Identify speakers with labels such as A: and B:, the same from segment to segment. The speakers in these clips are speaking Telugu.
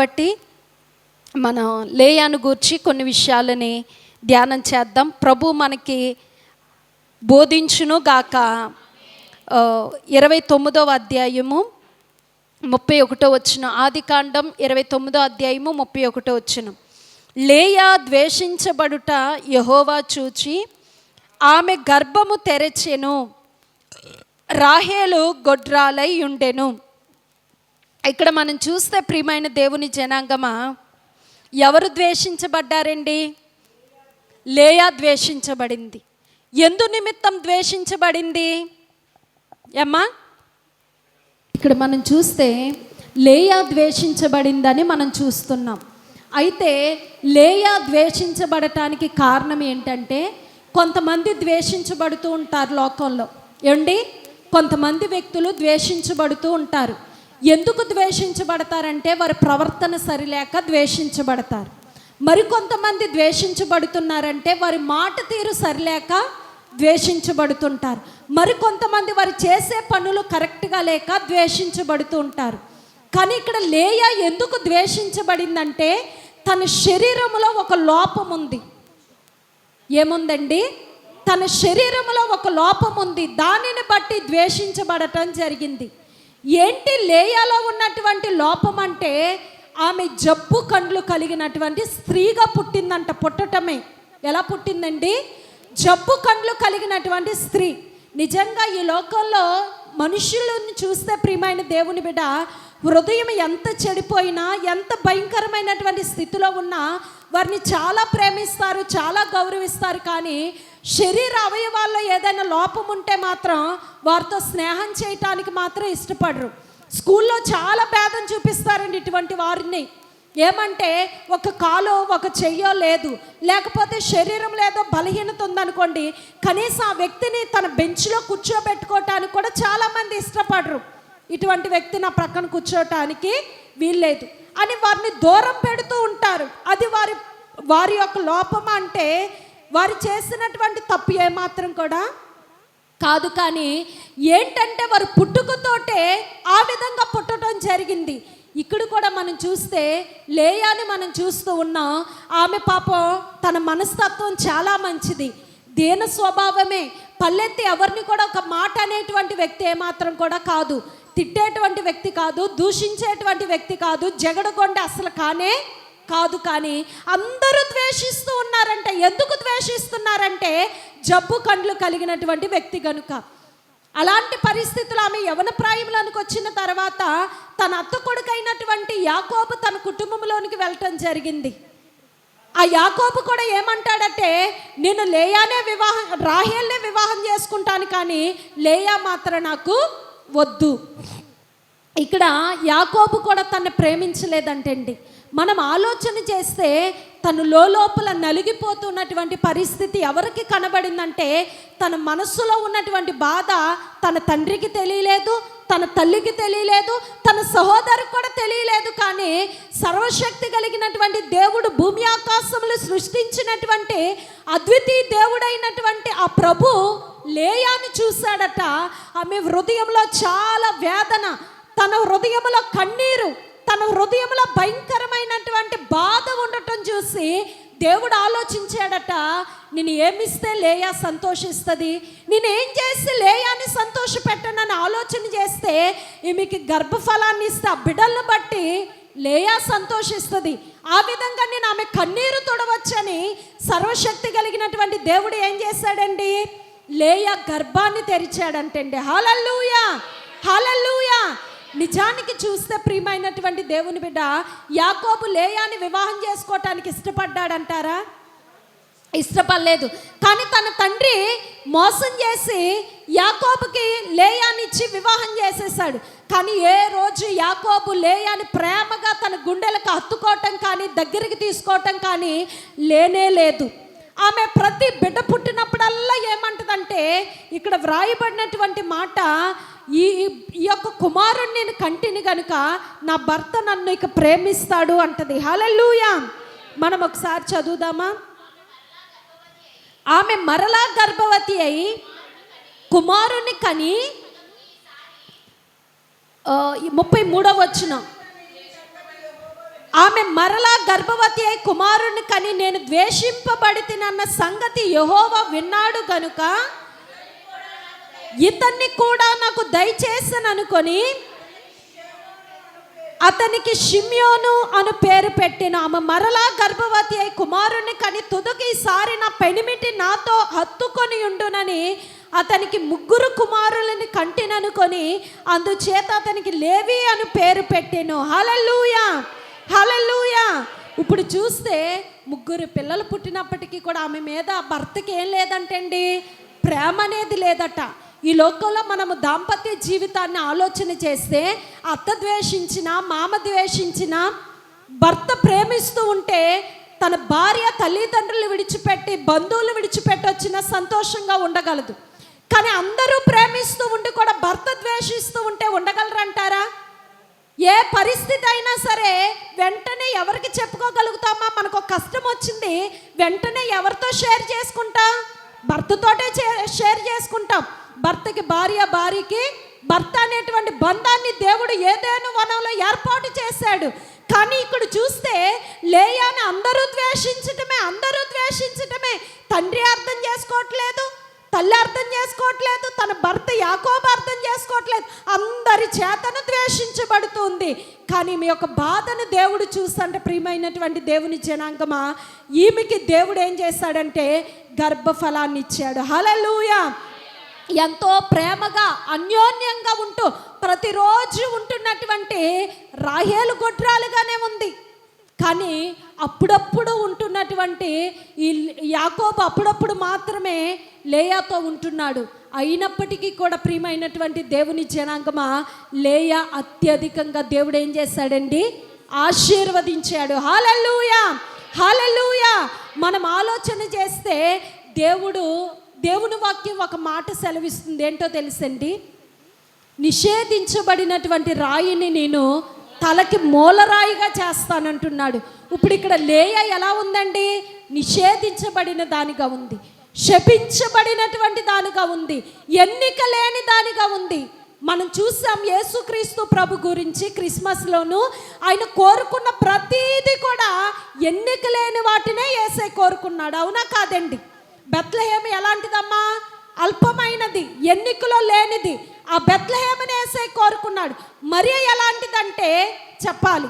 A: కాబట్టి మనం లేయాను గూర్చి కొన్ని విషయాలని ధ్యానం చేద్దాం. ప్రభు మనకి బోధించును గాక ఇరవై తొమ్మిదవ అధ్యాయము ముప్పై ఒకటో వచ్చిన ఆది కాండం ఇరవై తొమ్మిదో అధ్యాయము ముప్పై ఒకటో వచ్చిన. లేయా ద్వేషించబడుట యహోవా చూచి ఆమె గర్భము తెరచెను రాహేలు గొడ్రాలై ఉండెను. ఇక్కడ మనం చూస్తే ప్రియమైన దేవుని జనాంగమా ఎవరు ద్వేషించబడ్డారండి? లేయా ద్వేషించబడింది. ఎందు నిమిత్తం ద్వేషించబడింది? ఏమ్మా? ఇక్కడ మనం చూస్తే లేయా ద్వేషించబడిందని మనం చూస్తున్నాం. అయితే లేయా ద్వేషించబడటానికి కారణం ఏంటంటే కొంతమంది ద్వేషించబడుతూ ఉంటారు లోకంలో. ఏమండి కొంతమంది వ్యక్తులు ద్వేషించబడుతూ ఉంటారు. ఎందుకు ద్వేషించబడతారంటే వారి ప్రవర్తన సరిలేక ద్వేషించబడతారు. మరికొంతమంది ద్వేషించబడుతున్నారంటే వారి మాట తీరు సరిలేక ద్వేషించబడుతుంటారు. మరికొంతమంది వారు చేసే పనులు కరెక్ట్గా లేక ద్వేషించబడుతూ ఉంటారు కానీ ఇక్కడ లేయ ఎందుకు ద్వేషించబడిందంటే తన శరీరంలో ఒక లోపం ఉంది ఏముందండి? తన శరీరంలో ఒక లోపం ఉంది దానిని బట్టి ద్వేషించబడటం జరిగింది. ఏంటి లేయాలో ఉన్నటువంటి లోపం అంటే ఆమె జబ్బు కండ్లు కలిగినటువంటి స్త్రీగా పుట్టిందంట పుట్టటమే. ఎలా పుట్టిందండి? జబ్బు కండ్లు కలిగినటువంటి స్త్రీ. నిజంగా ఈ లోకంలో మనుషులను చూస్తే ప్రియమైన దేవుని బిడ్డ హృదయం ఎంత చెడిపోయినా ఎంత భయంకరమైనటువంటి స్థితిలో ఉన్నా వారిని చాలా ప్రేమిస్తారు చాలా గౌరవిస్తారు కానీ శరీర అవయవాల్లో ఏదైనా లోపం ఉంటే మాత్రం వారితో స్నేహం చేయటానికి మాత్రం ఇష్టపడరు. స్కూల్లో చాలా భేదం చూపిస్తారండి ఇటువంటి వారిని. ఏమంటే ఒక కాలో ఒక చెయ్యో లేదు. లేకపోతే శరీరం లేదో బలహీనత ఉందనుకోండి కనీసం ఆ వ్యక్తిని తన బెంచ్లో కూర్చోబెట్టుకోవటానికి కూడా చాలామంది ఇష్టపడరు. ఇటువంటి వ్యక్తి నా ప్రక్కన కూర్చోటానికి వీల్లేదు. అని వారిని దూరం పెడుతూ ఉంటారు. అది వారి వారి యొక్క లోపం అంటే వారు చేసినటువంటి తప్పు ఏమాత్రం కూడా? కాదు కానీ ఏంటంటే వారు పుట్టుకతోటే ఆ విధంగా పుట్టడం జరిగింది. ఇక్కడ కూడా మనం చూస్తే లేయాని మనం చూస్తూ ఉన్నాం ఆమె పాపం తన మనస్తత్వం చాలా మంచిది. దీన స్వభావమే. పల్లెత్తి ఎవరిని కూడా ఒక మాట అనేటువంటి వ్యక్తి ఏమాత్రం కూడా కాదు. తిట్టేటువంటి వ్యక్తి కాదు దూషించేటువంటి వ్యక్తి కాదు జగడగొండ అసలు కానే కాదు కానీ అందరూ ద్వేషిస్తూ ఉన్నారంటే. ఎందుకు ద్వేషిస్తున్నారంటే జబ్బు కండ్లు కలిగినటువంటి వ్యక్తి కనుక అలాంటి పరిస్థితులు ఆమె యవన ప్రాయంలోనికి వచ్చిన తర్వాత తన అత్త కొడుకైనటువంటి యాకోబు తన కుటుంబంలోనికి వెళ్ళటం జరిగింది. ఆ యాకోబు కూడా ఏమంటాడంటే నేను లేయానే వివాహం రాహేల్నే వివాహం చేసుకుంటాను కానీ లేయా మాత్రం నాకు వద్దు. ఇక్కడ యాకోబు కూడా తను ప్రేమించలేదంటండి. మనం ఆలోచన చేస్తే తను లోపల నలిగిపోతున్నటువంటి పరిస్థితి ఎవరికి కనబడిందంటే తన మనస్సులో ఉన్నటువంటి బాధ తన తండ్రికి తెలియలేదు తన తల్లికి తెలియలేదు తన సహోదరికి కూడా తెలియలేదు. కానీ సర్వశక్తి కలిగినటువంటి దేవుడు భూమి ఆకాశములు సృష్టించినటువంటి అద్వితీయ దేవుడైనటువంటి ఆ ప్రభు లేయాని చూశాడట. ఆమె హృదయంలో చాలా వేదన తన హృదయంలో కన్నీరు తన హృదయంలో భయంకరమైనటువంటి బాధ ఉండటం చూసి దేవుడు ఆలోచించాడట నేను ఏమిస్తే లేయా సంతోషిస్తుంది? నేనేం చేసి లేయాని సంతోష పెట్టనని ఆలోచన చేస్తే ఈమెకి గర్భఫలాన్ని ఇస్తే ఆ బిడ్డలను బట్టి లేయా సంతోషిస్తుంది? ఆ విధంగా నేను ఆమె కన్నీరు తొడవచ్చని సర్వశక్తి కలిగినటువంటి దేవుడు ఏం చేశాడండి? లేయా గర్భాన్ని తెరిచాడంటండి. హాలల్లూయా! హాలల్లూయా! నిజానికి చూస్తే ప్రియమైనటువంటి దేవుని బిడ్డ యాకోబు లేయాని వివాహం చేసుకోవటానికి ఇష్టపడ్డాడంటారా? ఇష్టపడలేదు. కానీ తన తండ్రి మోసం చేసి యాకోబుకి లేయానిచ్చి వివాహం చేసేసాడు కానీ ఏ రోజు యాకోబు లేయాని ప్రేమగా తన గుండెలకు హత్తుకోవటం కానీ దగ్గరికి తీసుకోవటం కానీ లేనే లేదు. ఆమె ప్రతి బిడ్డ పుట్టినప్పుడల్లా ఏమంటుందంటే ఇక్కడ వ్రాయబడినటువంటి మాట ఈ ఈ యొక్క కుమారుణ్ణి నేను కంటిని గనుక నా భర్త నన్ను ఇక ప్రేమిస్తాడు అంటది. హలల్లుయా. మనం ఒకసారి చదువుదామా? ఆమె మరలా గర్భవతి అయి కుమారుని కని ముప్పై మూడవ వచ్చిన ఆమె మరలా గర్భవతి అయి కుమారుని కని నేను ద్వేషింపబడితినన్న సంగతి యెహోవా విన్నాడు గనుక ఇతన్ని కూడా నాకు దయచేసని అనుకొని అతనికి షిమ్యోను అను పేరు పెట్టిన ఆమె మరలా గర్భవతి అయి కుమారుని కని తుదకి ఈసారి నా పెనిమిటి నాతో హత్తుకొని ఉండునని అతనికి ముగ్గురు కుమారులని కంటిననుకొని అందుచేత అతనికి లేవి అని పేరు పెట్టాను. హలలుయా హలలుయా ఇప్పుడు చూస్తే ముగ్గురు పిల్లలు పుట్టినప్పటికీ కూడా ఆమె మీద భర్తకి ఏం లేదంటండి? ప్రేమ అనేది లేదట. ఈ లోకంలో మనము దాంపత్య జీవితాన్ని ఆలోచన చేస్తే అత్త ద్వేషించిన మామ ద్వేషించిన భర్త ప్రేమిస్తూ ఉంటే తన భార్య తల్లిదండ్రులు విడిచిపెట్టి బంధువులు విడిచిపెట్టి వచ్చిన సంతోషంగా ఉండగలదు. కానీ అందరూ ప్రేమిస్తూ ఉండి కూడా భర్త ద్వేషిస్తూ ఉంటే ఉండగలరంటారా? ఏ పరిస్థితి అయినా సరే వెంటనే ఎవరికి చెప్పుకోగలుగుతామా? మనకు ఒక కష్టం వచ్చింది వెంటనే ఎవరితో షేర్ చేసుకుంటాం? భర్తతోటే షేర్ చేసుకుంటాం. భర్తకి భార్య భార్యకి భర్త అనేటువంటి బంధాన్ని దేవుడు ఏదేను వనంలో ఏర్పాటు చేశాడు. కానీ ఇక్కడ చూస్తే లేయాని అందరూ ద్వేషించటమే అందరూ ద్వేషించటమే. తండ్రి అర్థం చేసుకోవట్లేదు తల్లి అర్థం చేసుకోవట్లేదు తన భర్త యాకోబ అర్థం చేసుకోవట్లేదు. అందరి చేతను ద్వేషించబడుతుంది. కానీ మీ యొక్క బాధను దేవుడు చూస్తుంటే ప్రియమైనటువంటి దేవుని జనాంగమా ఈమెకి దేవుడు ఏం చేశాడంటే గర్భఫలాన్ని ఇచ్చాడు హలలుయా ఎంతో ప్రేమగా అన్యోన్యంగా ఉంటూ ప్రతిరోజు ఉంటున్నటువంటి రాహేలు గొడ్రాలుగానే ఉంది. కానీ అప్పుడప్పుడు ఉంటున్నటువంటి ఈ యాకోబు అప్పుడప్పుడు మాత్రమే లేయాతో ఉంటున్నాడు. అయినప్పటికీ కూడా ప్రియమైనటువంటి దేవుని జనాంగమా లేయా అత్యధికంగా దేవుడు ఏం చేశాడండి ఆశీర్వదించాడు. హాలూయా హాలూయా మనం ఆలోచన చేస్తే దేవుడు దేవుని వాక్యం ఒక మాట సెలవిస్తుంది. ఏంటో తెలుసండి? నిషేధించబడినటువంటి రాయిని నేను తలకి మూలరాయిగా చేస్తానంటున్నాడు. ఇప్పుడు ఇక్కడ లేయ ఎలా ఉందండి? నిషేధించబడిన దానిగా ఉంది. శపించబడినటువంటి దానిగా ఉంది. ఎన్నిక లేని దానిగా ఉంది. మనం చూసాం యేసుక్రీస్తు ప్రభు గురించి క్రిస్మస్లోను ఆయన కోరుకున్న ప్రతీది కూడా ఎన్నిక లేని వాటినే ఏసై కోరుకున్నాడు. అవునా కాదండి? బెత్లహేమ ఎలాంటిదమ్మా? అల్పమైనది ఎన్నికలో లేనిది. ఆ బెత్లహేమనేసే కోరుకున్నాడు. మరి ఎలాంటిదంటే చెప్పాలి.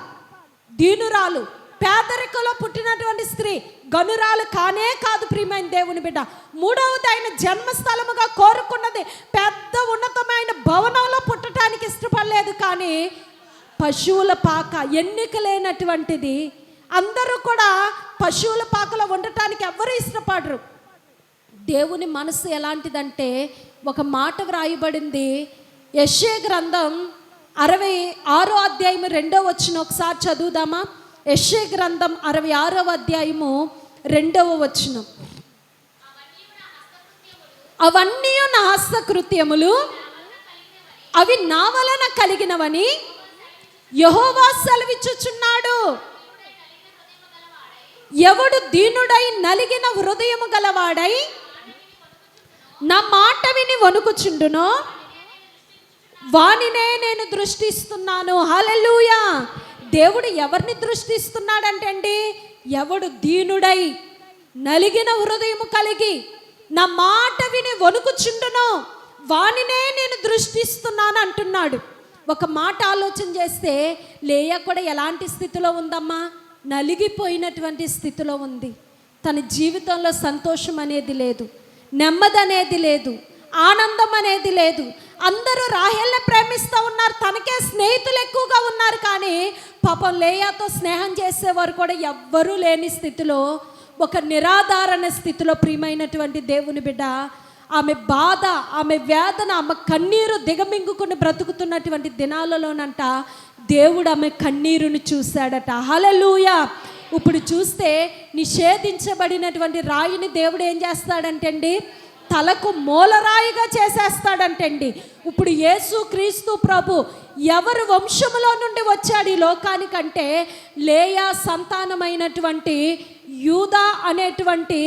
A: దీనురాలు పేదరికలో పుట్టినటువంటి స్త్రీ గనురాలు కానే కాదు ప్రియమైన దేవుని బిడ్డ. మూడవది ఆయన జన్మస్థలముగా కోరుకున్నది పెద్ద ఉన్నతమైన భవనంలో పుట్టడానికి ఇష్టపడలేదు కానీ పశువుల పాక ఎన్నిక లేనటువంటిది. అందరూ కూడా పశువుల పాకలో ఉండటానికి ఎవ్వరూ ఇష్టపడరు. దేవుని మనసు ఎలాంటిదంటే ఒక మాట వ్రాయబడింది యశే గ్రంథం అరవై ఆరో అధ్యాయము రెండో వచ్చిన ఒకసారి చదువుదామా? యశే గ్రంథం అరవై ఆరో అధ్యాయము రెండవ వచనం. అవన్నీ నా హస్తకృత్యములు అవి నా వలన కలిగినవని యహోవా సెలవిచ్చుచున్నాడు. ఎవడు దీనుడై నలిగిన హృదయము గలవాడై నా మాట విని వణుకుచుండును. వానినే నేను దృష్టిస్తున్నాను. హల్లెలూయా. దేవుడు ఎవరిని దృష్టిస్తున్నాడంటే అండి ఎవడు దీనుడై నలిగిన హృదయము కలిగి నా మాట విని వణుకుచుండునో. వానినే నేను దృష్టిస్తున్నాను అంటున్నాడు. ఒక మాట ఆలోచన చేస్తే లేయ కూడా ఎలాంటి స్థితిలో ఉందమ్మా? నలిగిపోయినటువంటి స్థితిలో ఉంది. తన జీవితంలో సంతోషం అనేది లేదు. నెమ్మది అనేది లేదు ఆనందం అనేది లేదు. అందరూ రాహేల్ని ప్రేమిస్తూ ఉన్నారు తనకే స్నేహితులు ఎక్కువగా ఉన్నారు కానీ పాపం లేయాతో స్నేహం చేసేవారు కూడా ఎవ్వరూ లేని స్థితిలో ఒక నిరాధారణ స్థితిలో ప్రియమైనటువంటి దేవుని బిడ్డ ఆమె బాధ ఆమె వేదన ఆమె కన్నీరు దిగమింగుకుని బ్రతుకుతున్నటువంటి దినాలలోనంట దేవుడు ఆమె కన్నీరును చూశాడట. హలలుయా ఇప్పుడు చూస్తే నిషేధించబడినటువంటి రాయిని దేవుడు ఏం చేస్తాడంటండి? తలకు మూలరాయిగా చేసేస్తాడంటండి. ఇప్పుడు యేసు క్రీస్తు ప్రభు ఎవరు వంశములో నుండి వచ్చాడు ఈ లోకానికంటే లేయా సంతానమైనటువంటి యూదా అనేటువంటి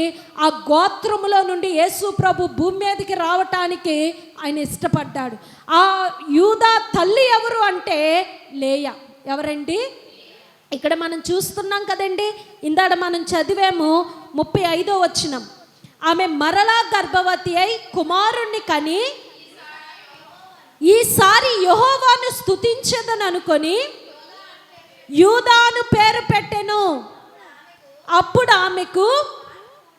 A: ఆ గోత్రములో నుండి యేసు ప్రభు భూమి మీదకి రావటానికి ఆయన ఇష్టపడ్డాడు. ఆ యూదా తల్లి ఎవరు అంటే లేయ. ఎవరండి? ఇక్కడ మనం చూస్తున్నాం కదండి ఇందాడ మనం చదివాము ముప్పై ఐదో వచ్చినం ఆమె మరలా గర్భవతి అయి కుమారుణ్ణి కని ఈసారి యహోవాను స్థుతించదని అనుకొని యూదాను పేరు పెట్టెను. అప్పుడు ఆమెకు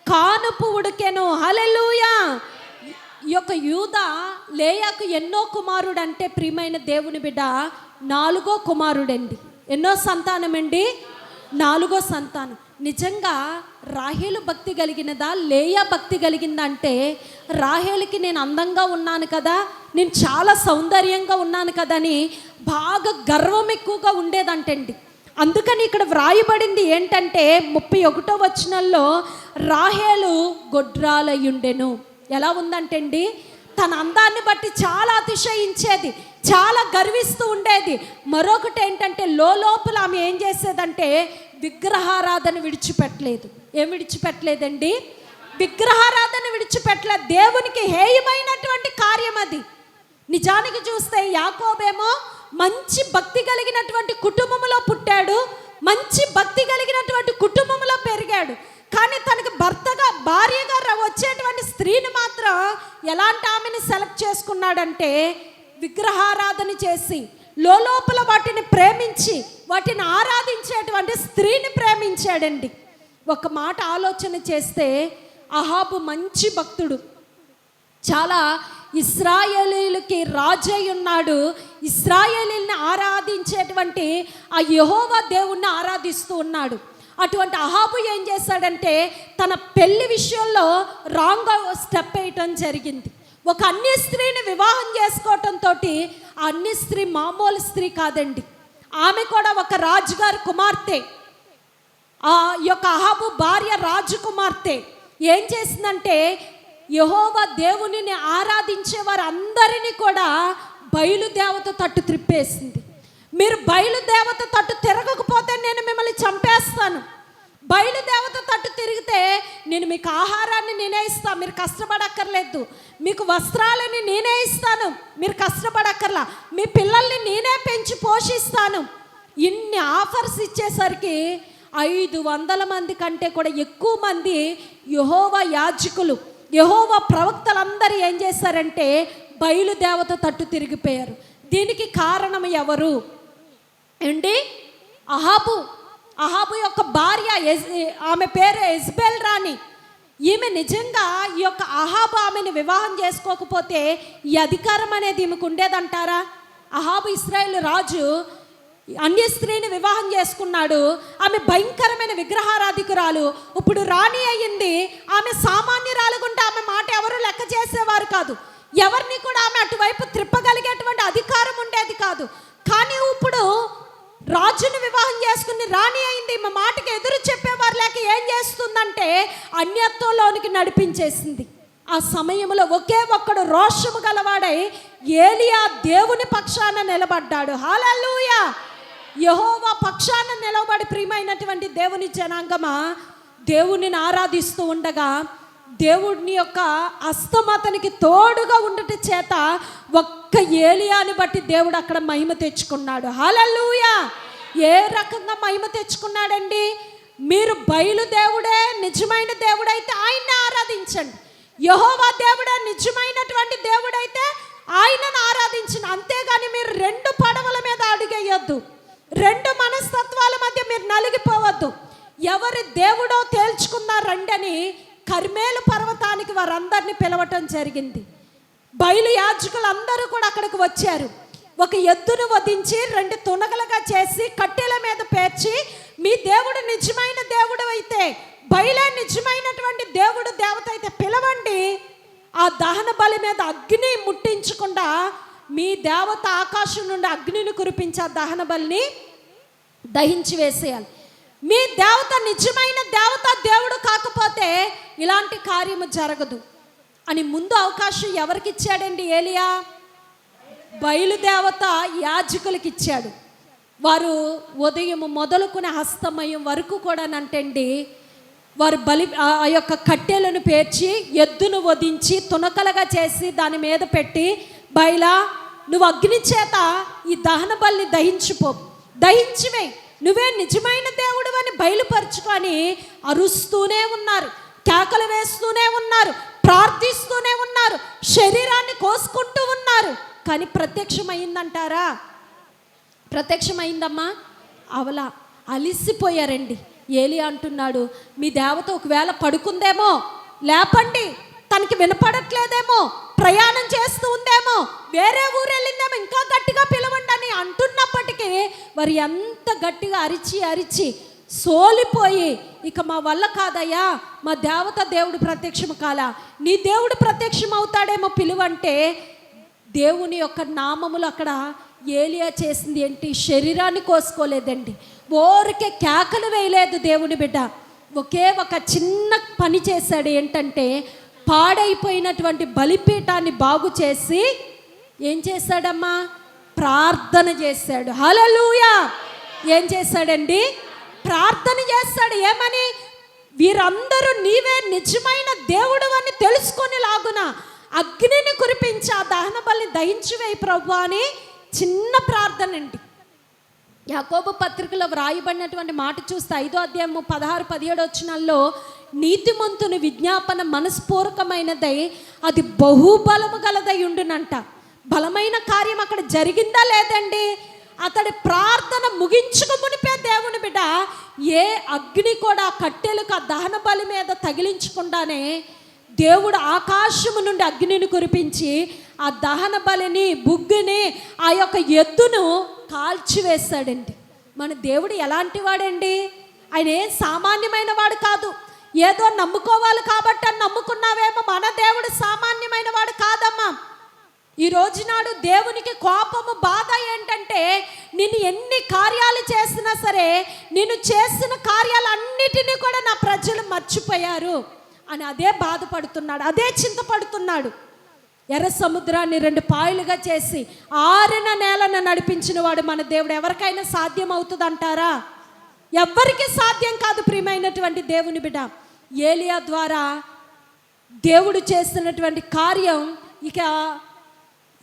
A: కానుపు ఉడికెను. హలెలుయా ఈ యొక్క యూద లేయాకు ఎన్నో కుమారుడు అంటే ప్రియమైన దేవుని బిడ్డ నాలుగో కుమారుడండి. ఎన్నో సంతానం అండి నాలుగో సంతానం. నిజంగా రాహేలు భక్తి కలిగినదా? లేయా భక్తి కలిగిందా అంటే రాహేలుకి నేను అందంగా ఉన్నాను కదా నేను చాలా సౌందర్యంగా ఉన్నాను కదా అని బాగా గర్వం ఎక్కువగా ఉండేదంటండి. అందుకని ఇక్కడ వ్రాయబడింది ఏంటంటే ముప్పై ఒకటో వచనంలో రాహేలు గొడ్రాలయ్యుండెను. ఎలా ఉందంటండి? తన అందాన్ని బట్టి చాలా అతిశయించేది చాలా గర్విస్తూ ఉండేది. మరొకటి ఏంటంటే లోపల ఆమె ఏం చేసేదంటే విగ్రహారాధన విడిచిపెట్టలేదు. ఏం విడిచిపెట్టలేదండి? విగ్రహారాధన విడిచిపెట్టలేదు. దేవునికి హేయమైనటువంటి కార్యం అది. నిజానికి చూస్తే యాకోబేమో మంచి భక్తి కలిగినటువంటి కుటుంబంలో పుట్టాడు మంచి భక్తి కలిగినటువంటి కుటుంబంలో పెరిగాడు. కానీ తనకి భర్తగా భార్యగా వచ్చేటువంటి స్త్రీని మాత్రం ఎలాంటి ఆమెని సెలెక్ట్ చేసుకున్నాడంటే విగ్రహారాధన చేసి లోపల వాటిని ప్రేమించి వాటిని ఆరాధించేటువంటి స్త్రీని ప్రేమించాడండి. ఒక మాట ఆలోచన చేస్తే అహాబు మంచి భక్తుడు. చాలా ఇస్రాయేలీలకి రాజై ఉన్నాడు ఇస్రాయేలీని ఆరాధించేటువంటి ఆ యహోవా దేవుణ్ణి ఆరాధిస్తూ ఉన్నాడు. అటువంటి అహాబు ఏం చేశాడంటే తన పెళ్ళి విషయంలో రాంగ్ స్టెప్ వేయటం జరిగింది. ఒక అన్య స్త్రీని వివాహం చేసుకోవటంతో ఆ అన్య స్త్రీ మామూలు స్త్రీ కాదండి. ఆమె కూడా ఒక రాజుగారి కుమార్తె. ఆ యొక్క అహాబు భార్య రాజకుమార్తె ఏం చేసిందంటే యహోవ దేవునిని ఆరాధించే వారందరినీ కూడా బయలుదేవత తట్టు త్రిప్పేసింది. మీరు బయలుదేవత తట్టు తిరగకపోతే నేను మిమ్మల్ని చంపేస్తాను. బయలుదేవత తట్టు తిరిగితే నేను మీకు ఆహారాన్ని నేనే ఇస్తాను మీరు కష్టపడక్కర్లేదు. మీకు వస్త్రాలని నేనే ఇస్తాను మీరు కష్టపడక్కర్లా. మీ పిల్లల్ని నేనే పెంచి పోషిస్తాను. ఇన్ని ఆఫర్స్ ఇచ్చేసరికి ఐదు వందల మంది కంటే కూడా ఎక్కువ మంది యహోవా యాజకులు యహోవా ప్రవక్తలందరూ ఏం చేశారంటే బయలుదేవత తట్టు తిరిగిపోయారు. దీనికి కారణం ఎవరు? ఏంటి? అహాబు. అహాబు యొక్క భార్య ఆమె పేరు ఎజ్బెల్ రాణి. ఈమె నిజంగా ఈ యొక్క అహాబు ఆమెను వివాహం చేసుకోకపోతే ఈ అధికారం అనేది ఈమెకు ఉండేదంటారా? అహాబు ఇస్రాయేల్ రాజు అన్య స్త్రీని వివాహం చేసుకున్నాడు. ఆమె భయంకరమైన విగ్రహారాధికురాలు. ఇప్పుడు రాణి అయ్యింది. ఆమె సామాన్యురాలుగుంటే ఆమె మాట ఎవరు లెక్క చేసేవారు కాదు. ఎవరిని కూడా ఆమె అటువైపు త్రిప్పగలిగేటువంటి అధికారం ఉండేది కాదు. కానీ ఇప్పుడు రాజుని వివాహం చేసుకుని రాణి అయింది. మా మాటకి ఎదురు చెప్పేవారు లేక ఏం చేస్తుందంటే అన్యత్వంలోనికి నడిపించేసింది. ఆ సమయంలో ఒకే ఒక్కడు రోషము గలవాడై ఏలియా దేవుని పక్షాన నిలబడ్డాడు. హాలూయా యహోవా పక్షాన నిలబడి ప్రియమైనటువంటి దేవుని జనాంగమా దేవునిని ఆరాధిస్తూ ఉండగా దేవుడిని యొక్క అస్తమతనికి తోడుగా ఉండట చేత ఒక్క ఏలియాని బట్టి దేవుడు అక్కడ మహిమ తెచ్చుకున్నాడు. హలలుయా ఏ రకంగా మహిమ తెచ్చుకున్నాడండి? మీరు బయలు దేవుడే నిజమైన దేవుడైతే ఆయన్ని ఆరాధించండి. యహోవా దేవుడే నిజమైనటువంటి దేవుడైతే ఆయనను ఆరాధించండి. అంతేగాని మీరు రెండు పడవల మీద అడుగేయొద్దు. రెండు మనస్తత్వాల మధ్య మీరు నలిగిపోవద్దు. ఎవరి దేవుడో తేల్చుకున్నారండని కర్మేలు పర్వతానికి వారందరినీ పిలవటం జరిగింది. బయలు యాజకులు అందరూ కూడా అక్కడికి వచ్చారు. ఒక ఎద్దును వధించి రెండు తునగలుగా చేసి కట్టెల మీద పేర్చి మీ దేవుడు నిజమైన దేవుడు అయితే బయలే నిజమైనటువంటి దేవుడు దేవత అయితే పిలవండి. ఆ దహన బలి మీద అగ్ని ముట్టించకుండా మీ దేవత ఆకాశం నుండి అగ్నిని కురిపించి ఆ దహన బలిని దహించి వేసేయాలి. మీ దేవత నిజమైన దేవత దేవుడు కాకపోతే ఇలాంటి కార్యము జరగదు. అని ముందు అవకాశం ఎవరికి ఇచ్చాడండి ఏలియా? బయలుదేవత యాజకులకి ఇచ్చాడు వారు ఉదయం మొదలుకునే హస్తమయం వరకు కూడానంటండి వారు బలి ఆ ఆ యొక్క కట్టెలను పేర్చి ఎద్దును వధించి తునకలుగా చేసి దాని మీద పెట్టి బయలా నువ్వు అగ్ని చేత ఈ దహన బలిని దహించిపో. దహించివే. నువ్వే నిజమైన దేవుడు అని బయలుపరుచుకొని అరుస్తూనే ఉన్నారు కేకలు వేస్తూనే ఉన్నారు ప్రార్థిస్తూనే ఉన్నారు శరీరాన్ని కోసుకుంటూ ఉన్నారు. కానీ ప్రత్యక్షమైందంటారా? ప్రత్యక్షమైందమ్మా? అవలా అలిసిపోయారండి. ఏలి అంటున్నాడు మీ దేవత ఒకవేళ పడుకుందేమో లేపండి. తనకి వినపడట్లేదేమో ప్రయాణం చేస్తూ ఉందేమో వేరే ఊరు వెళ్ళిందేమో ఇంకా గట్టిగా పిలవండి అని అంటున్నప్పటికీ వారు ఎంత గట్టిగా అరిచి అరిచి సోలిపోయి ఇక మా వల్ల కాదయ్యా మా దేవత దేవుడు ప్రత్యక్షం కాలా. నీ దేవుడు ప్రత్యక్షం అవుతాడేమో పిలువంటే దేవుని యొక్క నామములు అక్కడ ఏలియా చేసింది ఏంటి? శరీరాన్ని కోసుకోలేదండి. ఓరికే కేకలు వేయలేదు దేవుని బిడ్డ. ఒకే ఒక చిన్న పని చేశాడు ఏంటంటే పాడైపోయినటువంటి బలిపీఠాన్ని బాగు చేసి ఏం చేశాడమ్మా? ప్రార్థన చేశాడు. హలలుయా ఏం చేశాడండి? ప్రార్థన చేస్తాడు. ఏమని? వీరందరూ నీవే నిజమైన దేవుడు అని తెలుసుకొని లాగున అగ్నిని కురిపించి ఆ దహన బలిని దహించివేయి ప్రభు అని చిన్న ప్రార్థన అండి. యాకోబు పత్రికలో వ్రాయబడినటువంటి మాట చూస్తే ఐదో అధ్యాయము పదహారు పదిహేడు వచ్చినాల్లో నీతిమంతుని విజ్ఞాపన మనస్పూర్వకమైనదై అది బహుబలము గలదై ఉండునంట. బలమైన కార్యం అక్కడ జరిగిందా లేదండి? అతడి ప్రార్థన ముగించుకు మునిపే దేవుని బిడ్డ ఏ అగ్ని కూడా కట్టెలకు ఆ దహన బలి మీద తగిలించకుండానే దేవుడు ఆకాశము నుండి అగ్నిని కురిపించి ఆ దహన బలిని బుగ్గుని ఆ యొక్క ఎద్దును కాల్చివేశాడండి. మన దేవుడు ఎలాంటి వాడండి? ఆయన ఏం సామాన్యమైన వాడు కాదు. ఏదో నమ్ముకోవాలి కాబట్టి అని నమ్ముకున్నావేమో మన దేవుడు సామాన్యమైన వాడు కాదమ్మా. ఈ రోజు నాడు దేవునికి కోపము బాధ ఏంటంటే నిన్ను ఎన్ని కార్యాలు చేసినా సరే నేను చేసిన కార్యాలన్నిటినీ కూడా నా ప్రజలు మర్చిపోయారు. అని అదే బాధపడుతున్నాడు అదే చింతపడుతున్నాడు. ఎర్ర సముద్రాన్ని రెండు పాయలుగా చేసి ఆరిన నేలను నడిపించిన వాడు మన దేవుడు. ఎవరికైనా సాధ్యం అవుతుందంటారా? ఎవ్వరికీ సాధ్యం కాదు ప్రియమైనటువంటి దేవుని బిడ్డ. ఏలియా ద్వారా దేవుడు చేస్తున్నటువంటి కార్యం ఇక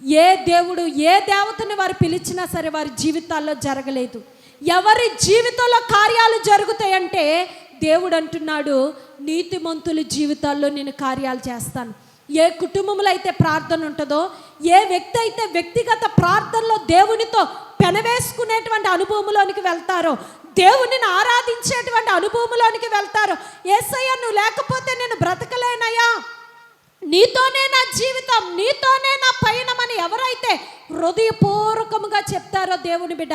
A: ఏ దేవుడు ఏ దేవతని వారు పిలిచినా సరే వారి జీవితాల్లో జరగలేదు. ఎవరి జీవితంలో కార్యాలు జరుగుతాయంటే దేవుడు అంటున్నాడు నీతిమంతుల జీవితాల్లో నేను కార్యాలు చేస్తాను. ఏ కుటుంబంలో అయితే ప్రార్థన ఉంటుందో ఏ వ్యక్తి అయితే వ్యక్తిగత ప్రార్థనలో దేవునితో పెనవేసుకునేటువంటి అనుభవంలోనికి వెళ్తారో దేవునిని ఆరాధించేటువంటి అనుభవంలోనికి వెళ్తారో ఏసయ్య నువ్వు లేకపోతే నేను బ్రతకలేనయ్యా. నీతోనే నా జీవితం నీతోనే నా పయనమని ఎవరైతే హృదయపూర్వకముగా చెప్తారో దేవుని బిడ్డ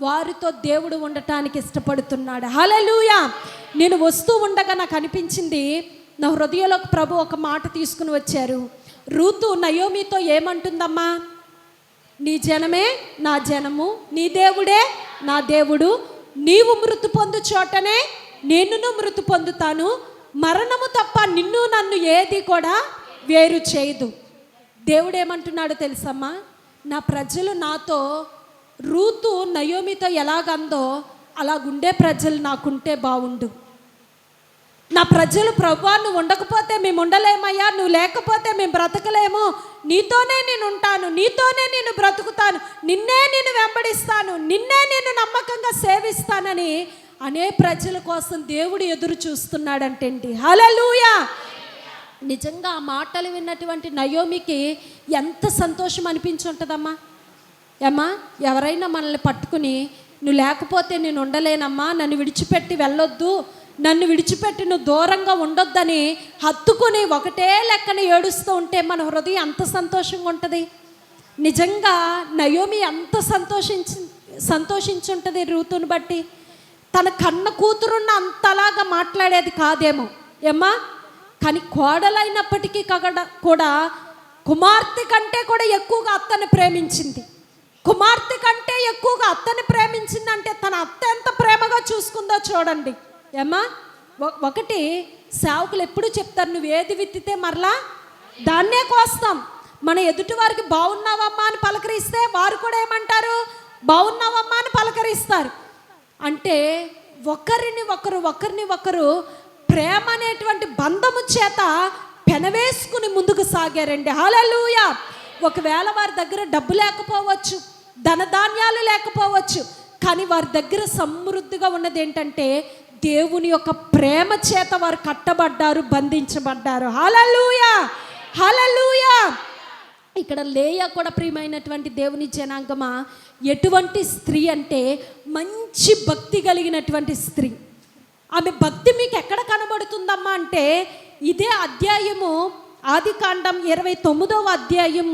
A: వారితో దేవుడు ఉండటానికి ఇష్టపడుతున్నాడు. హలలుయా నేను వస్తూ ఉండగా నాకు అనిపించింది నా హృదయంలోకి ప్రభు ఒక మాట తీసుకుని వచ్చారు. రూతు నయోమితో ఏమంటుందమ్మా? నీ జనమే నా జనము నీ దేవుడే నా దేవుడు. నీవు మృతి పొందు చోటనే నేనును మృతి పొందుతాను. మరణము తప్ప నిన్ను నన్ను ఏది కూడా వేరు చేయదు. దేవుడు ఏమంటున్నాడో తెలుసమ్మా? నా ప్రజలు నాతో రూతు నయోమితో ఎలాగందో అలాగుండే ప్రజలు నాకుంటే బాగుండు నా ప్రజలు ప్రభా నువ్వు ఉండకపోతే మేము ఉండలేమయ్యా నువ్వు లేకపోతే మేము బ్రతకలేము. నీతోనే నేను ఉంటాను నీతోనే నేను బ్రతుకుతాను నిన్నే నేను వెంబడిస్తాను నిన్నే నేను నమ్మకంగా సేవిస్తానని అనే ప్రజల కోసం దేవుడు ఎదురు చూస్తున్నాడంటండి. హలలుయా నిజంగా ఆ మాటలు విన్నటువంటి నయోమికి ఎంత సంతోషం అనిపించి ఉంటుందమ్మా ఏమ్మా ఎవరైనా మనల్ని పట్టుకుని నువ్వు లేకపోతే నేను ఉండలేనమ్మా నన్ను విడిచిపెట్టి వెళ్ళొద్దు నన్ను విడిచిపెట్టి నువ్వు దూరంగా ఉండొద్దని హత్తుకుని ఒకటే లెక్కన ఏడుస్తూ ఉంటే మన హృదయం అంత సంతోషంగా ఉంటుంది. నిజంగా నయోమి ఎంత సంతోషించి సంతోషించుంటుంది రూతుని బట్టి. తన కన్న కూతురున్న అంతలాగా మాట్లాడేది కాదేమో. ఏమ్మా? కానీ కోడలైనప్పటికీ కగడ కూడా కుమార్తె కంటే కూడా ఎక్కువగా అత్తని ప్రేమించింది. కుమార్తె కంటే ఎక్కువగా అత్తని ప్రేమించిందంటే తన అత్త ఎంత ప్రేమగా చూసుకుందో చూడండి. ఏమ్మా? ఒకటి సేవకులు ఎప్పుడు చెప్తారు నువ్వు ఏది విత్తితే మరలా దాన్నే కోస్తాం. మన ఎదుటి వారికి బాగున్నావమ్మా అని పలకరిస్తే వారు కూడా ఏమంటారు? బాగున్నావమ్మా అని పలకరిస్తారు. అంటే ఒకరిని ఒకరు ఒకరిని ఒకరు ప్రేమ అనేటువంటి బంధము చేత పెనవేసుకుని ముందుకు సాగారండి. హాలూయ ఒకవేళ వారి దగ్గర డబ్బు లేకపోవచ్చు ధనధాన్యాలు లేకపోవచ్చు కానీ వారి దగ్గర సమృద్ధిగా ఉన్నది ఏంటంటే దేవుని యొక్క ప్రేమ చేత వారు కట్టబడ్డారు బంధించబడ్డారు. హాలూయ హాలూయా ఇక్కడ లేయ కూడా ప్రియమైనటువంటి దేవుని జనాంగమా? ఎటువంటి స్త్రీ అంటే మంచి భక్తి కలిగినటువంటి స్త్రీ. ఆమె భక్తి మీకు ఎక్కడ కనబడుతుందమ్మా అంటే ఇదే అధ్యాయము ఆది కాండం ఇరవై తొమ్మిదవ అధ్యాయం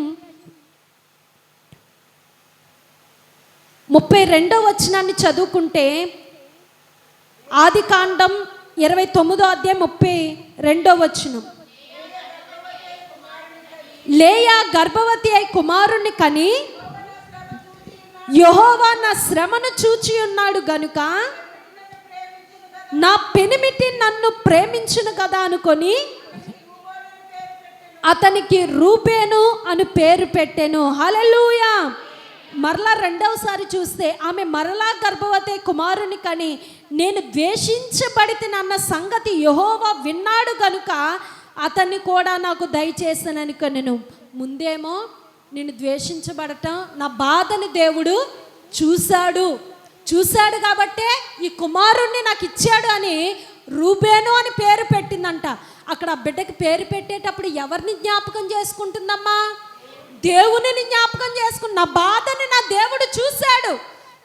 A: ముప్పై రెండవ వచనాన్ని చదువుకుంటే ఆది కాండం ఇరవై తొమ్మిదో అధ్యాయం ముప్పై రెండో వచనం. లేయా గర్భవతి అయి కుమారుణ్ణి కని యహోవా నా శ్రమను చూచి ఉన్నాడు గనుక నా పెనిమిటి నన్ను ప్రేమించును కదా అనుకొని అతనికి రూపేను అని పేరు పెట్టాను. హలలుయా మరలా రెండవసారి చూస్తే ఆమె మరలా గర్భవతి కుమారుని కని నేను ద్వేషించబడితేనన్న సంగతి యహోవా విన్నాడు గనుక అతన్ని కూడా నాకు దయచేసానని నేను ముందేమో నేను ద్వేషించబడటం. నా బాధని దేవుడు చూశాడు. చూశాడు కాబట్టే ఈ కుమారుణ్ణి నాకు ఇచ్చాడు అని రూబేను అని పేరు పెట్టిందంట. అక్కడ ఆ బిడ్డకి పేరు పెట్టేటప్పుడు ఎవరిని జ్ఞాపకం చేసుకుంటుందమ్మా? దేవునిని జ్ఞాపకం చేసుకుని నా బాధని నా దేవుడు చూశాడు.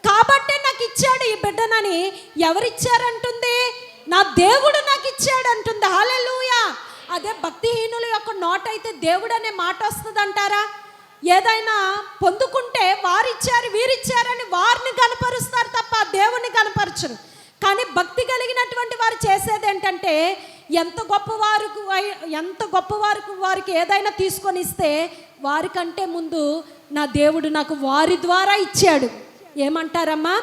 A: కాబట్టే నాకు ఇచ్చాడు ఈ బిడ్డనని ఎవరిచ్చారంటుంది? నా దేవుడు నాకు ఇచ్చాడు అంటుంది హాలెలూయా అదే భక్తిహీనుల యొక్క నోట అయితే దేవుడు అనే మాట వస్తుంది అంటారా ఏదైనా పొందుకుంటే వారిచ్చారు వీరిచ్చారని వారిని కనపరుస్తారు తప్ప దేవుని కనపరచరు. కానీ భక్తి కలిగినటువంటి వారు చేసేది ఏంటంటే ఎంత గొప్పవారు ఎంత గొప్పవారికి వారికి ఏదైనా తీసుకొని ఇస్తే వారికంటే ముందు నా దేవుడు నాకు వారి ద్వారా ఇచ్చాడు. ఏమంటారమ్మా?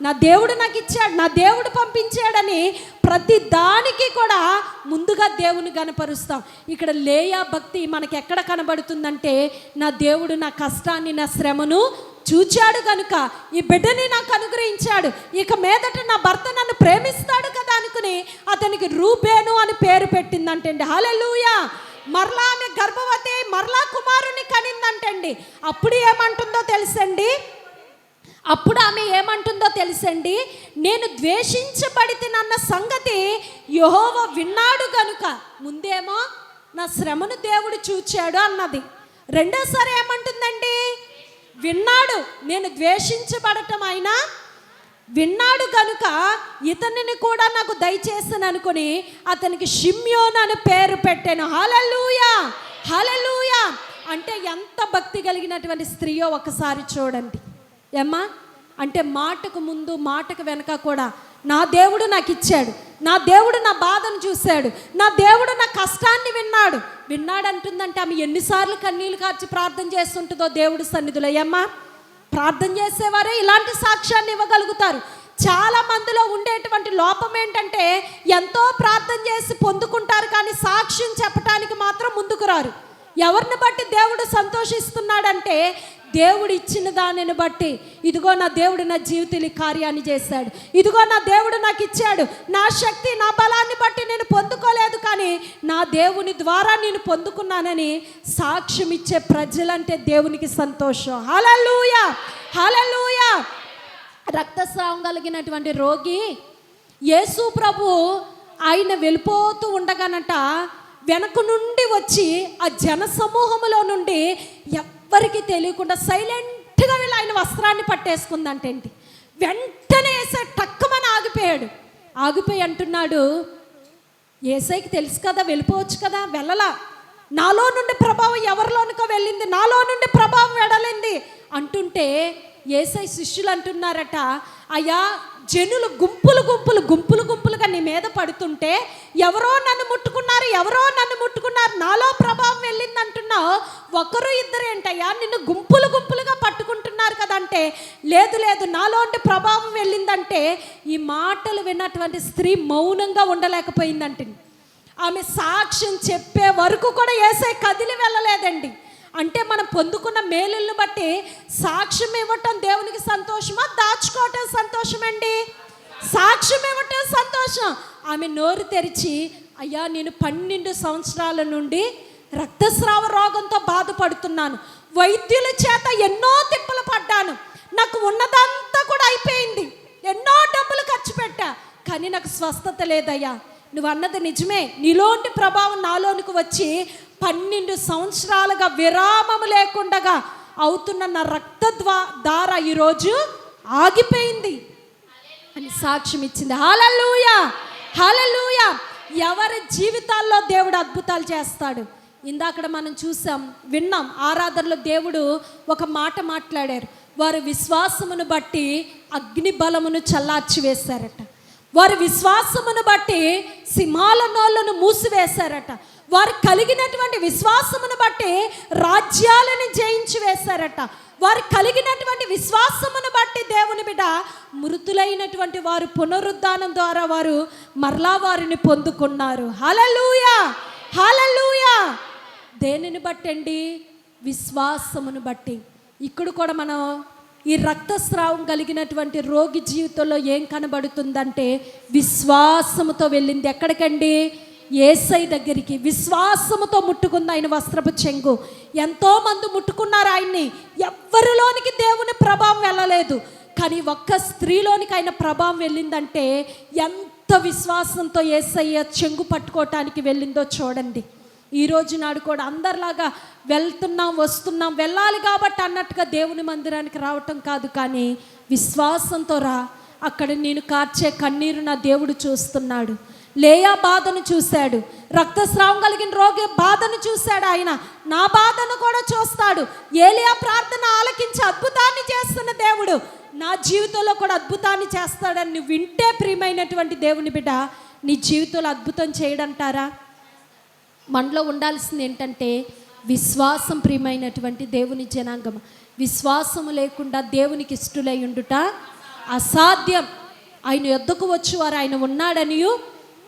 A: నా దేవుడు నాకు ఇచ్చాడు నా దేవుడు పంపించాడని ప్రతి దానికి కూడా ముందుగా దేవుని కనపరుస్తాం ఇక్కడ లేయా భక్తి మనకి ఎక్కడ కనబడుతుందంటే నా దేవుడు నా కష్టాన్ని నా శ్రమను చూచాడు కనుక ఈ బిడ్డని నాకు అనుగ్రహించాడు. ఇక మీదట నా భర్త నన్ను ప్రేమిస్తాడు కదా అనుకుని అతనికి రూపేను అని పేరు పెట్టిందంటండి. హలెలుయా మరలా ఆమె గర్భవతి మరలా కుమారుని కనిందంటండి. అప్పుడు ఏమంటుందో తెలుసండి? అప్పుడు ఆమె ఏమంటుందో తెలుసండి? నేను ద్వేషించబడితేనన్న సంగతి యహోవ విన్నాడు కనుక ముందేమో నా శ్రమను దేవుడు చూచాడు అన్నది. రెండోసారి ఏమంటుందండి? విన్నాడు. నేను ద్వేషించబడటం అయినా విన్నాడు కనుక ఇతనిని కూడా నాకు దయచేస్తాను అనుకుని అతనికి షిమ్యోన్ అని పేరు పెట్టాను. హలలుయా హలలుయా అంటే ఎంత భక్తి కలిగినటువంటి స్త్రీయో ఒకసారి చూడండి. ఏమ్మా? అంటే మాటకు ముందు మాటకు వెనక కూడా. నా దేవుడు నాకు ఇచ్చాడు. నా దేవుడు నా బాధను చూశాడు. నా దేవుడు నా కష్టాన్ని విన్నాడు. విన్నాడు అంటుందంటే ఆమె ఎన్నిసార్లు కన్నీళ్ళు కార్చి ప్రార్థన చేస్తుంటుందో దేవుడి సన్నిధిలో. ఏమ్మా? ప్రార్థన చేసేవారే ఇలాంటి సాక్ష్యాన్ని ఇవ్వగలుగుతారు. చాలా మందిలో ఉండేటువంటి లోపం ఏంటంటే ఎంతో ప్రార్థన చేసి పొందుకుంటారు కానీ సాక్ష్యం చెప్పడానికి మాత్రం ముందుకు రారు. ఎవరిని బట్టి దేవుడు సంతోషిస్తున్నాడంటే దేవుడు ఇచ్చిన దానిని బట్టి ఇదిగో నా దేవుడు నా జీవితంలో కార్యాన్ని చేశాడు. ఇదిగో నా దేవుడు నాకు ఇచ్చాడు. నా శక్తి నా బలాన్ని బట్టి నేను పొందుకోలేదు కానీ నా దేవుని ద్వారా నేను పొందుకున్నానని సాక్ష్యం ఇచ్చే ప్రజలంటే దేవునికి సంతోషం. హలలుయా హలలుయా రక్తస్రావం కలిగినటువంటి రోగి యేసు ప్రభు ఆయన వెళ్ళిపోతూ ఉండగానట వెనక నుండి వచ్చి ఆ జన సమూహములో నుండి ఎవ్వరికి తెలియకుండా సైలెంట్గా వెళ్ళి ఆయన వస్త్రాన్ని పట్టేసుకుందంటేంటి వెంటనే వేసే టక్కుమని ఆగిపోయాడు. ఆగిపోయి అంటున్నాడు ఏసైకి తెలుసు కదా వెళ్ళిపోవచ్చు కదా వెళ్ళలా. నాలో నుండి ప్రభావం ఎవరిలోనికో వెళ్ళింది నాలో నుండి ప్రభావం వెడలింది అంటుంటే ఏసై శిష్యులు అంటున్నారట అయ్యా జనులు గుంపులు గుంపులు గుంపులు గుంపులుగా నీ మీద పడుతుంటే ఎవరో నన్ను ముట్టుకున్నారు ఎవరో నన్ను ముట్టుకున్నారు నాలో ప్రభావం వెళ్ళింది అంటున్నావు ఒకరు ఇద్దరు ఏంటయ్యా నిన్ను గుంపులు గుంపులుగా పట్టుకుంటున్నారు కదంటే లేదు లేదు నాలోంటి ప్రభావం వెళ్ళిందంటే ఈ మాటలు విన్నటువంటి స్త్రీ మౌనంగా ఉండలేకపోయిందంటే ఆమె సాక్ష్యం చెప్పే వరకు కూడా ఏసై కదిలి వెళ్ళలేదండి. అంటే మనం పొందుకున్న మేలులను బట్టి సాక్ష్యం ఇవ్వటం దేవునికి సంతోషమా? దాచుకోవటం సంతోషమండి? సాక్ష్యం ఇవ్వటం సంతోషం. ఆమె నోరు తెరిచి అయ్యా నేను పన్నెండు సంవత్సరాల నుండి రక్తస్రావ రోగంతో బాధపడుతున్నాను. వైద్యుల చేత ఎన్నో తిప్పలు పడ్డాను. నాకు ఉన్నదంతా కూడా అయిపోయింది. ఎన్నో డబ్బులు ఖర్చు పెట్టా. కానీ నాకు స్వస్థత లేదయ్యా. నువ్వు అన్నది నిజమే. నీలోని ప్రభావం నాలోనికి వచ్చి పన్నెండు సంవత్సరాలుగా విరామము లేకుండగా అవుతున్న నా రక్త దార ఈరోజు ఆగిపోయింది. అని సాక్ష్యం ఇచ్చింది. హాలూయ హాలూయ ఎవరి జీవితాల్లో దేవుడు అద్భుతాలు చేస్తాడు? ఇందాకడ మనం చూసాం విన్నాం ఆరాధనలో దేవుడు ఒక మాట మాట్లాడారు. వారు విశ్వాసమును బట్టి అగ్ని బలమును చల్లార్చి వేశారట వారి విశ్వాసమును బట్టి సింహాల నోళ్ళను మూసివేశారట. వారు కలిగినటువంటి విశ్వాసమును బట్టి రాజ్యాలను జయించి వేశారట. వారు కలిగినటువంటి విశ్వాసమును బట్టి దేవుని బిడ్డ మృతులైనటువంటి వారు పునరుద్ధానం ద్వారా వారు మరలా వారిని పొందుకున్నారు. హలలుయా హలలుయా దేనిని బట్టండి? విశ్వాసమును బట్టి. ఇక్కడ కూడా మనం ఈ రక్తస్రావం కలిగినటువంటి రోగి జీవితంలో ఏం కనబడుతుందంటే విశ్వాసముతో వెళ్ళింది. ఎక్కడికండి? ఏసై దగ్గరికి. విశ్వాసముతో ముట్టుకుంది ఆయన వస్త్రపు చెంగు. ఎంతోమంది ముట్టుకున్నారు ఆయన్ని. ఎవ్వరిలోనికి దేవుని ప్రభావం వెళ్ళలేదు. కానీ ఒక్క స్త్రీలోనికి ఆయన ప్రభావం వెళ్ళిందంటే ఎంత విశ్వాసంతో ఏసయ్య చెంగు పట్టుకోవటానికి వెళ్ళిందో చూడండి. ఈ రోజు నాడు కూడా అందరిలాగా వెళ్తున్నాం వస్తున్నాం. వెళ్ళాలి కాబట్టి అన్నట్టుగా దేవుని మందిరానికి రావటం కాదు కానీ విశ్వాసంతో రా. అక్కడ నేను కార్చే కన్నీరు నా దేవుడు చూస్తున్నాడు. లేయా బాధను చూశాడు. రక్తస్రావం కలిగిన రోగి బాధను చూశాడు ఆయన. నా బాధను కూడా చూస్తాడు. ఏలియా ప్రార్థన ఆలకించి అద్భుతాన్ని చేస్తున్న దేవుడు. నా జీవితంలో కూడా అద్భుతాన్ని చేస్తాడని నువ్వు వింటే ప్రియమైనటువంటి దేవుని బిడ్డ నీ జీవితంలో అద్భుతం చేయడంటారా? మనలో ఉండాల్సింది ఏంటంటే విశ్వాసం ప్రియమైనటువంటి దేవుని జనాంగం. విశ్వాసము లేకుండా దేవునికి ఇష్టలై ఉండుట అసాధ్యం. ఆయన ఎద్దుకు వచ్చేవారు ఆయన ఉన్నాడని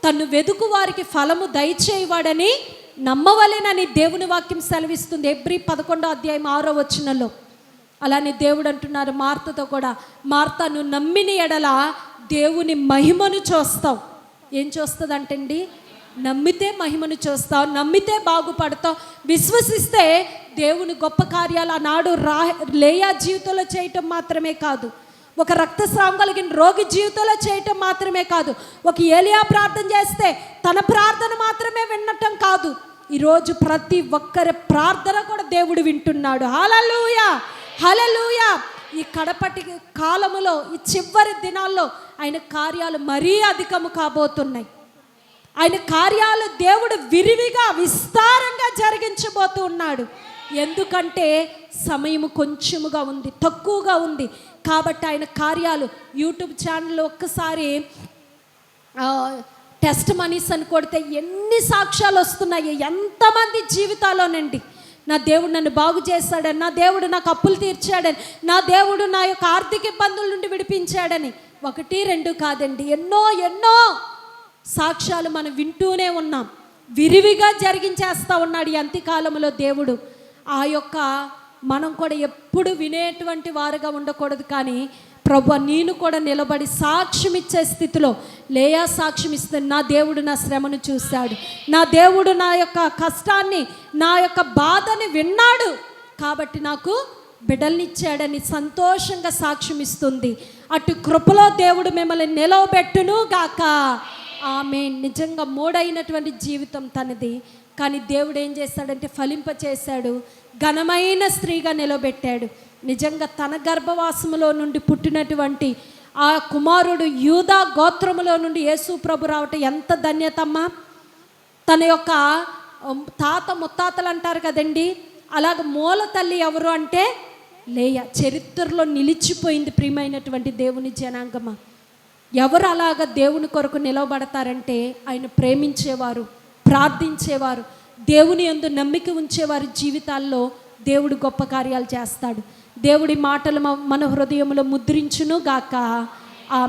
A: తను వెదుకు వారికి ఫలము దయచేయవాడని నమ్మవలేనని దేవుని వాక్యం సెలవిస్తుంది. ఎబ్రి పదకొండో అధ్యాయం ఆరో వచ్చినలో అలానే దేవుడు అంటున్నారు మార్తతో కూడా మార్తను నమ్మిన ఎడల దేవుని మహిమను చూస్తావు. ఏం చూస్తుందంటండి? నమ్మితే మహిమను చూస్తావు నమ్మితే బాగుపడతావు. విశ్వసిస్తే దేవుని గొప్ప కార్యాలు ఆనాడు రా లేయా జీవితంలో చేయటం మాత్రమే కాదు. ఒక రక్తస్రావం కలిగిన రోగి జీవితంలో చేయటం మాత్రమే కాదు. ఒక ఏలియా ప్రార్థన చేస్తే తన ప్రార్థన మాత్రమే వినటం కాదు. ఈరోజు ప్రతి ఒక్కరి ప్రార్థన కూడా దేవుడు వింటున్నాడు. హలలుయా హలలుయా ఈ కడపటి కాలములో ఈ చివరి దినాల్లో ఆయన కార్యాలు మరీ అధికము కాబోతున్నాయి. ఆయన కార్యాలు దేవుడు విరివిగా విస్తారంగా జరిగించబోతూ ఉన్నాడు. ఎందుకంటే సమయము కొంచెముగా ఉంది తక్కువగా ఉంది. కాబట్టి ఆయన కార్యాలు యూట్యూబ్ ఛానల్లో ఒక్కసారి టెస్ట్ మనీస్ అని కొడితే ఎన్ని సాక్ష్యాలు వస్తున్నాయి ఎంతమంది జీవితాల్లోనండి నా దేవుడు నన్ను బాగు చేశాడని నా దేవుడు నాకు అప్పులు తీర్చాడని నా దేవుడు నా యొక్క ఆర్థిక ఇబ్బందుల నుండి విడిపించాడని. ఒకటి రెండు కాదండి ఎన్నో ఎన్నో సాక్ష్యాలు మనం వింటూనే ఉన్నాం. విరివిగా జరిగించేస్తూ ఉన్నాడు ఈ అంత్యకాలంలో దేవుడు. ఆ యొక్క మనం కూడా ఎప్పుడు వినేటువంటి వారుగా ఉండకూడదు కానీ ప్రభు నేను కూడా నిలబడి సాక్ష్యం ఇచ్చే స్థితిలో లేయా సాక్ష్యం ఇస్తుంది నా దేవుడు నా శ్రమను చూశాడు. నా దేవుడు నా యొక్క కష్టాన్ని నా యొక్క బాధని విన్నాడు. కాబట్టి నాకు బిడ్డల్నిచ్చాడని సంతోషంగా సాక్ష్యం ఇస్తుంది. అటు కృపలో దేవుడు మిమ్మల్ని నిలవబెట్టును గాక ఆమె నిజంగా మూడైనటువంటి జీవితం తనది. కానీ దేవుడు ఏం చేస్తాడంటే ఫలింప చేశాడు. ఘనమైన స్త్రీగా నిలబెట్టాడు. నిజంగా తన గర్భవాసములో నుండి పుట్టినటువంటి ఆ కుమారుడు యూదా గోత్రములో నుండి యేసు ప్రభు రావటం ఎంత ధన్యతమ్మా. తన యొక్క తాత ముత్తాతలు అంటారు కదండి. అలాగ మూల తల్లి ఎవరు అంటే లేయ. చరిత్రలో నిలిచిపోయింది ప్రియమైనటువంటి దేవుని జనాంగమా. ఎవరు అలాగ దేవుని కొరకు నిలవబడతారంటే ఆయన ప్రేమించేవారు ప్రార్థించేవారు దేవుని యందు నమ్మిక ఉంచేవారి జీవితాల్లో దేవుడు గొప్ప కార్యాలు చేస్తాడు. దేవుడి మాటలు మన హృదయంలో ముద్రించును గాక ఆ